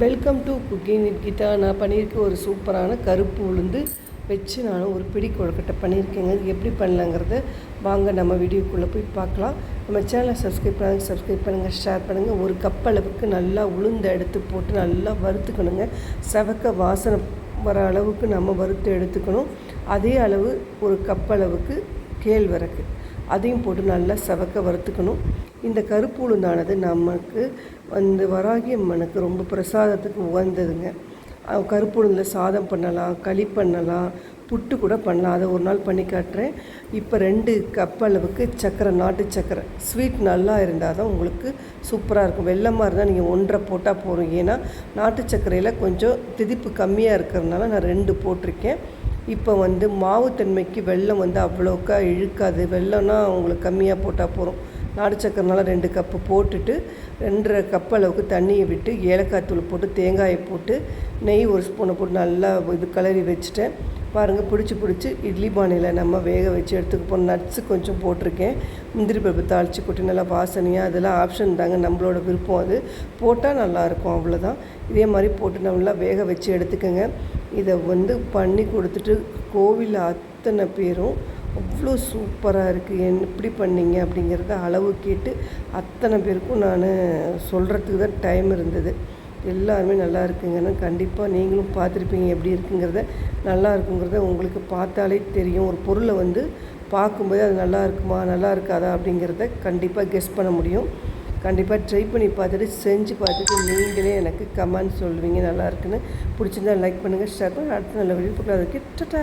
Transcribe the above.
Welcome to cooking with Geetha நான் பண்ணியிருக்க ஒரு சூப்பரான கருப்பு உளுந்து வச்சு நான் ஒரு பிடி கொழுக்கட்டை பண்ணியிருக்கேங்க. இது எப்படி பண்ணலாங்கிறத வாங்க நம்ம வீடியோக்குள்ளே போய் பார்க்கலாம். நம்ம சேனலை சப்ஸ்கிரைப் பண்ணுங்கள் சப்ஸ்கிரைப் பண்ணுங்கள் ஷேர் பண்ணுங்கள் ஒரு கப் அளவுக்கு நல்லா உளுந்து எடுத்து போட்டு நல்லா வறுத்துக்கணுங்க. செவக்க வாசனை வர அளவுக்கு நம்ம வறுத்து எடுத்துக்கணும். அதே அளவு ஒரு கப் அளவுக்கு கேழ்வரகு. அதையும் போட்டு நல்லா செவக்க வறுத்துக்கணும். இந்த கருப்பு உளுந்தானது நமக்கு வந்து வராகி அம்மனுக்கு ரொம்ப பிரசாதத்துக்கு உகந்ததுங்க. கருப்பு உளுந்தில் சாதம் பண்ணலாம் களி பண்ணலாம் புட்டு கூட பண்ணலாம். அதை ஒரு நாள் பண்ணி காட்டுறேன். இப்போ ரெண்டு கப் அளவுக்கு சர்க்கரை நாட்டு சர்க்கரை ஸ்வீட் நல்லா இருந்தால் தான் உங்களுக்கு சூப்பராக இருக்கும். வெள்ளமாக இருந்தால் நீங்கள் ஒன்றரை போட்டால் போதும். ஏன்னா நாட்டு சர்க்கரையில் கொஞ்சம் திதிப்பு கம்மியாக இருக்கிறதுனால நான் ரெண்டு போட்டிருக்கேன். இப்போ வந்து மாவுத்தன்மைக்கு வெள்ளம் வெல்லம் வந்து அவ்வளோக்கா இழுக்காது. வெள்ளம்னா உங்களுக்கு கம்மியாக போட்டால் போதும். நாடு சக்கரனால ரெண்டு கப்பு போட்டுட்டு ரெண்டரை கப் அளவுக்கு தண்ணியை விட்டு ஏலக்காய் தூள் போட்டு தேங்காயை போட்டு நெய் ஒரு ஸ்பூனை போட்டு நல்லா இது கலரி வச்சுட்டேன். பாருங்கள் பிடிச்சி பிடிச்சி இட்லி பானையில் நம்ம வேக வச்சு எடுத்துக்க போகிறோம் நட்ஸு கொஞ்சம் போட்டிருக்கேன். முந்திரி பருப்பு தாளித்து கொட்டி நல்லா வாசனையாக அதெல்லாம் ஆப்ஷன் தாங்க நம்மளோட விருப்பம் அது. போட்டால் நல்லாயிருக்கும் அவ்வளோதான் இதே மாதிரி போட்டு நல்லா வேக வச்சு எடுத்துக்கோங்க. இதை வந்து பண்ணி கொடுத்துட்டு கோவிலில் அத்தனை பேரும் அவ்வளோ சூப்பராக இருக்குது என் எப்படி பண்ணீங்க அப்படிங்கிறத அளவு கேட்டு அத்தனை பேருக்கும் நான் சொல்கிறதுக்கு தான் டைம் இருந்தது. எல்லாருமே நல்லா இருக்குங்கன்னு கண்டிப்பாக நீங்களும் பார்த்துருப்பீங்க எப்படி இருக்குங்கிறத நல்லா இருக்குங்கிறத உங்களுக்கு பார்த்தாலே தெரியும். ஒரு பொருளை வந்து பார்க்கும்போது அது நல்லா இருக்குமா நல்லா இருக்காதா அப்படிங்கிறத கண்டிப்பாக கெஸ் பண்ண முடியும். கண்டிப்பாக ட்ரை பண்ணி பார்த்துட்டு செஞ்சு பார்த்துட்டு நீங்களே எனக்கு கமெண்ட் சொல்லுவீங்க. நல்லா இருக்குன்னு. பிடிச்சிருந்தா லைக் பண்ணுங்கள் ஷேர் பண்ணுங்கள் அடுத்த நல்ல வீடியோ பார்க்கலாம். அதுக்கு டட்டா